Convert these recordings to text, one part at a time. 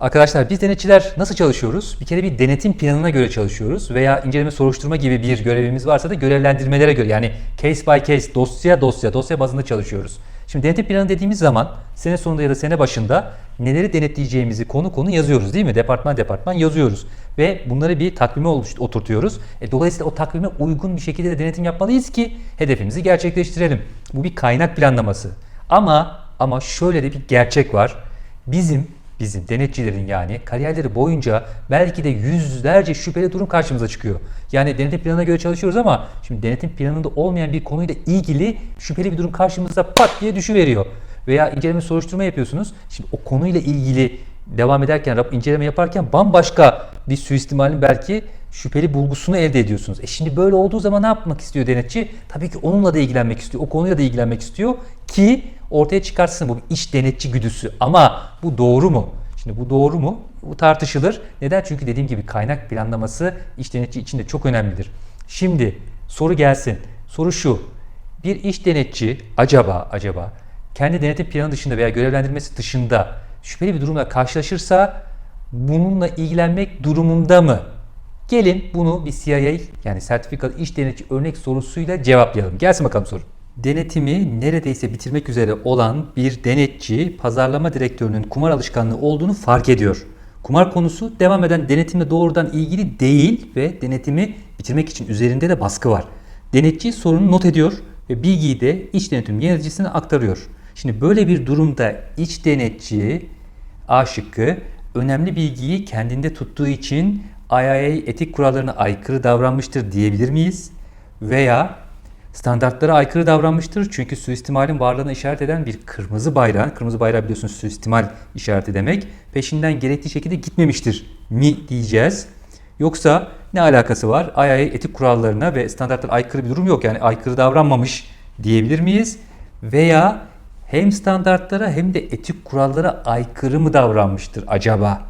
Arkadaşlar biz denetçiler nasıl çalışıyoruz? Bir kere bir denetim planına göre çalışıyoruz veya inceleme soruşturma gibi bir görevimiz varsa da görevlendirmelere göre yani case by case, dosya dosya, dosya bazında çalışıyoruz. Şimdi denetim planı dediğimiz zaman sene sonunda ya da sene başında neleri denetleyeceğimizi konu konu yazıyoruz değil mi? Departman departman yazıyoruz ve bunları bir takvime oturtuyoruz. E, dolayısıyla o takvime uygun bir şekilde de denetim yapmalıyız ki hedefimizi gerçekleştirelim. Bu bir kaynak planlaması. Ama ama şöyle de bir gerçek var. Bizim bizim denetçilerin yani kariyerleri boyunca belki de yüzlerce şüpheli durum karşımıza çıkıyor. Yani denetim planına göre çalışıyoruz ama şimdi denetim planında olmayan bir konuyla ilgili şüpheli bir durum karşımıza pat diye düşüveriyor. Veya inceleme soruşturma yapıyorsunuz. Şimdi o konuyla ilgili devam ederken, inceleme yaparken bambaşka bir suistimalin belki şüpheli bulgusunu elde ediyorsunuz. E şimdi böyle olduğu zaman ne yapmak istiyor denetçi? Tabii ki onunla da ilgilenmek istiyor. O konuyla da ilgilenmek istiyor ki ortaya çıkarsın bu iş denetçi güdüsü. Ama bu doğru mu? Şimdi bu doğru mu? Bu tartışılır. Neden? Çünkü dediğim gibi kaynak planlaması iş denetçi için de çok önemlidir. Şimdi soru gelsin. Soru şu. Bir iş denetçi acaba acaba kendi denetim planı dışında veya görevlendirmesi dışında şüpheli bir durumla karşılaşırsa bununla ilgilenmek durumunda mı? Gelin bunu bir CIA yani sertifikalı iş denetçi örnek sorusuyla cevaplayalım. Gelsin bakalım soru. Denetimi neredeyse bitirmek üzere olan bir denetçi pazarlama direktörünün kumar alışkanlığı olduğunu fark ediyor. Kumar konusu devam eden denetimle doğrudan ilgili değil ve denetimi bitirmek için üzerinde de baskı var. Denetçi sorunu not ediyor ve bilgiyi de iç denetim yöneticisine aktarıyor. Şimdi böyle bir durumda iç denetçi A şıkkı önemli bilgiyi kendinde tuttuğu için IIA etik kurallarına aykırı davranmıştır diyebilir miyiz? Veya standartlara aykırı davranmıştır çünkü suistimalin varlığına işaret eden bir kırmızı bayrağı, kırmızı bayrağı biliyorsunuz suistimal işareti demek, peşinden gerektiği şekilde gitmemiştir mi diyeceğiz. Yoksa ne alakası var? IIA etik kurallarına ve standartlara aykırı bir durum yok. Yani aykırı davranmamış diyebilir miyiz? Veya hem standartlara hem de etik kurallara aykırı mı davranmıştır acaba?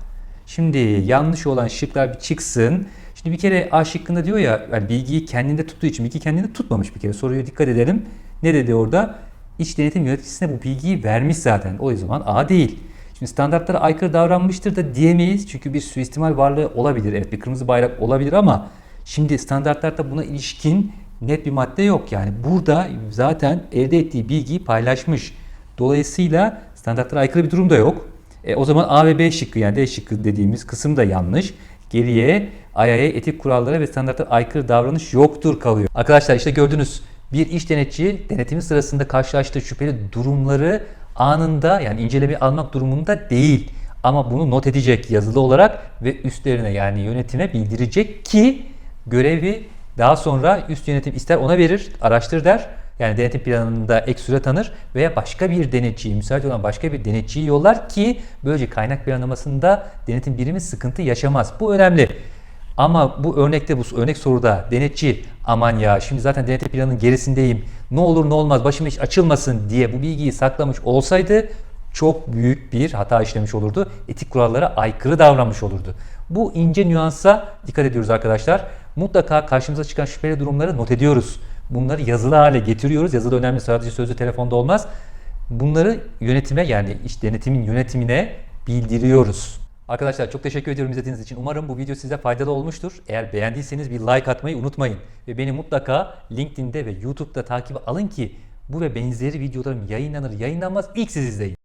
Şimdi yanlış olan şıklar bir çıksın. Şimdi bir kere A şıkkında diyor ya yani bilgiyi kendinde tuttuğu için bilgi kendinde tutmamış bir kere. Soruya dikkat edelim. Ne dedi orada? İç denetim yöneticisine bu bilgiyi vermiş zaten. O zaman A değil. Şimdi standartlara aykırı davranmıştır da diyemeyiz. Çünkü bir suistimal varlığı olabilir. Evet bir kırmızı bayrak olabilir ama şimdi standartlarda buna ilişkin net bir madde yok. Yani burada zaten elde ettiği bilgiyi paylaşmış. Dolayısıyla standartlara aykırı bir durum da yok. E, o zaman A ve B şıkkı yani D şıkkı dediğimiz kısım da yanlış. Geriye IIA etik kurallara ve standartlara aykırı davranış yoktur kalıyor. Arkadaşlar işte gördünüz bir iş denetçi denetimi sırasında karşılaştığı şüpheli durumları anında yani inceleme almak durumunda değil. Ama bunu not edecek yazılı olarak ve üstlerine yani yönetime bildirecek ki görevi daha sonra üst yönetim ister ona verir, araştır der. Yani denetim planında ek süre tanır veya başka bir denetçiyi, müsait olan başka bir denetçiyi yollar ki böylece kaynak planlamasında denetim birimi sıkıntı yaşamaz. Bu önemli. Ama bu örnekte bu örnek soruda denetçi aman ya şimdi zaten denetim planının gerisindeyim. Ne olur ne olmaz başıma iş açılmasın diye bu bilgiyi saklamış olsaydı çok büyük bir hata işlemiş olurdu. Etik kurallara aykırı davranmış olurdu. Bu ince nüansa dikkat ediyoruz arkadaşlar. Mutlaka karşımıza çıkan şüpheli durumları not ediyoruz. Bunları yazılı hale getiriyoruz. Yazılı önemli sadece sözlü telefonda olmaz. Bunları yönetime yani iş denetimin yönetimine bildiriyoruz. Arkadaşlar çok teşekkür ediyorum izlediğiniz için. Umarım bu video size faydalı olmuştur. Eğer beğendiyseniz bir like atmayı unutmayın. Ve beni mutlaka LinkedIn'de ve YouTube'da takip alın ki bu ve benzeri videolarım yayınlanır yayınlanmaz ilk siz izleyin.